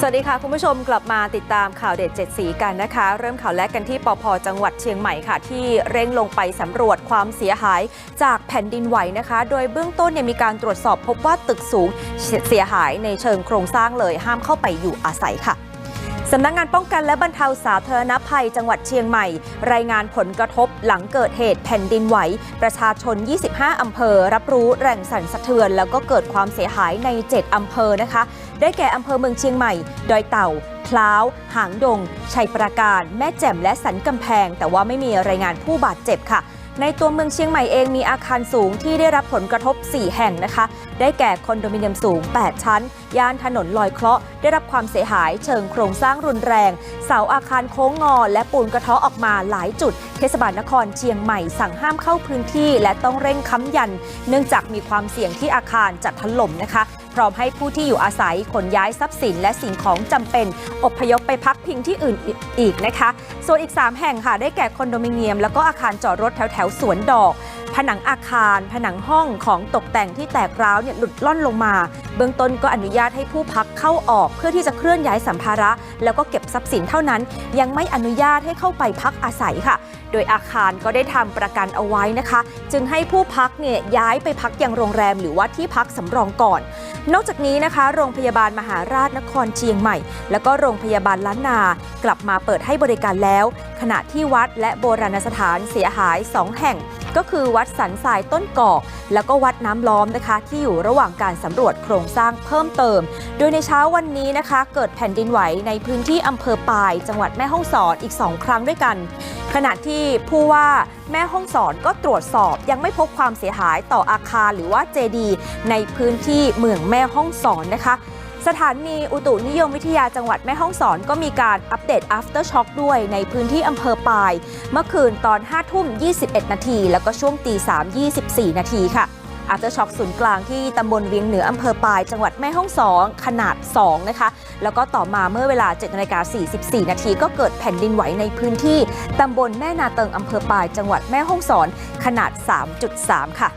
สวัสดีค่ะ คุณผู้ชมกลับมาติดตามข่าวเด็ดเจ็ดสีกันนะคะ เริ่มข่าวแรกกันที่ปพจังหวัดเชียงใหม่ค่ะ ที่เร่งลงไปสำรวจความเสียหายจากแผ่นดินไหวนะคะ โดยเบื้องต้นเนี่ยมีการตรวจสอบพบว่าตึกสูงเสียหายในเชิงโครงสร้างเลยห้ามเข้าไปอยู่อาศัยค่ะ สำนักงานป้องกันและบรรเทาสาธารณภัยจังหวัดเชียงใหม่ รายงานผลกระทบหลังเกิดเหตุแผ่นดินไหว ประชาชน 25 อำเภอ รับรู้แรงสั่นสะเทือน แล้วก็เกิดความเสียหายใน 7 อำเภอนะคะ ได้แก่อำเภอเมืองเชียงใหม่ ดอยเต่าพล้าว หางดง ชัยปราการ แม่แจ่มและสันกำแพง แต่ว่าไม่มีรายงานผู้บาดเจ็บค่ะในตัวเมืองเชียงใหม่เองมีอาคารสูงที่ได้รับผลกระทบ 4 แห่งนะคะ ได้แก่คอนโดมิเนียมสูง 8 ชั้น ย่านถนนลอยเคราะห์ ได้รับความเสียหายเชิงโครงสร้างรุนแรง เสาอาคารโค้งงอ และปูนกระเทาะออกมาหลายจุด เทศบาลนครเชียงใหม่สั่งห้ามเข้าพื้นที่ และต้องเร่งค้ำยัน เนื่องจากมีความเสี่ยงที่อาคารจะถล่มนะคะพร้อมให้ผู้ที่อยู่อาศัยขนย้ายทรัพย์สิน และสิ่งของจำเป็นอบพยพไปพักพิงที่อื่นอีกนะคะ ส่วนอีก 3 แห่งค่ะได้แก่คอนโดมิเนียม แล้วก็อาคารจอดรถแถวแถวสวนดอก ผนังอาคาร ผนังห้องของตกแต่งที่แตกร้าวเนี่ยหลุดล่อนลงมา เบื้องต้นก็อนุญาตให้ผู้พักเข้าออกเพื่อที่จะเคลื่อนย้ายสัมภาระ แล้วก็เก็บทรัพย์สินเท่านั้น ยังไม่อนุญาตให้เข้าไปพักอาศัยค่ะ โดยอาคารก็ได้ทำประกันเอาไว้นะคะ จึงให้ผู้พักเนี่ยย้ายไปพักยังโรงแรมหรือว่าที่พักสำรองก่อน นอกจากนี้นะคะ โรงพยาบาลมหาราชนครเชียงใหม่ แล้วก็โรงพยาบาลล้านนากลับมาเปิดให้บริการแล้ว ขณะที่วัดและโบราณสถานเสียหาย 2 แห่ง ก็คือวัดสันทรายต้นกอก แล้วก็วัดน้ำล้อมนะคะ ที่อยู่ระหว่างการสำรวจโครงสร้างเพิ่มเติม โดยในเช้าวันนี้นะคะ เกิดแผ่นดินไหวในพื้นที่อำเภอปาย จังหวัดแม่ฮ่องสอนอีก 2 ครั้งด้วยกัน ขณะที่ผู้ว่าแม่ฮ่องสอนก็ตรวจสอบยังไม่พบความเสียหายต่ออาคารหรือว่าเจดีย์ในพื้นที่เมืองแม่ฮ่องสอนนะคะ สถานีอุตุนิยมวิทยาจังหวัดแม่ฮ่องสอนก็มีการอัปเดต after shock ด้วยในพื้นที่อำเภอปาย เมื่อคืนตอน 5 ทุ่ม 21 นาที แล้วก็ช่วงตี 3 24 นาทีค่ะ after shock ศูนย์กลางที่ตำบลเวียงเหนืออำเภอปาย จังหวัดแม่ฮ่องสอนขนาด 2 นะคะ แล้วก็ต่อมาเมื่อเวลา7นาฬิกา44 นาที ก็เกิดแผ่นดินไหวในพื้นที่ตำบลแม่นาเติงอำเภอปาย จังหวัดแม่ฮ่องสอนขนาด 3.3 ค่ะ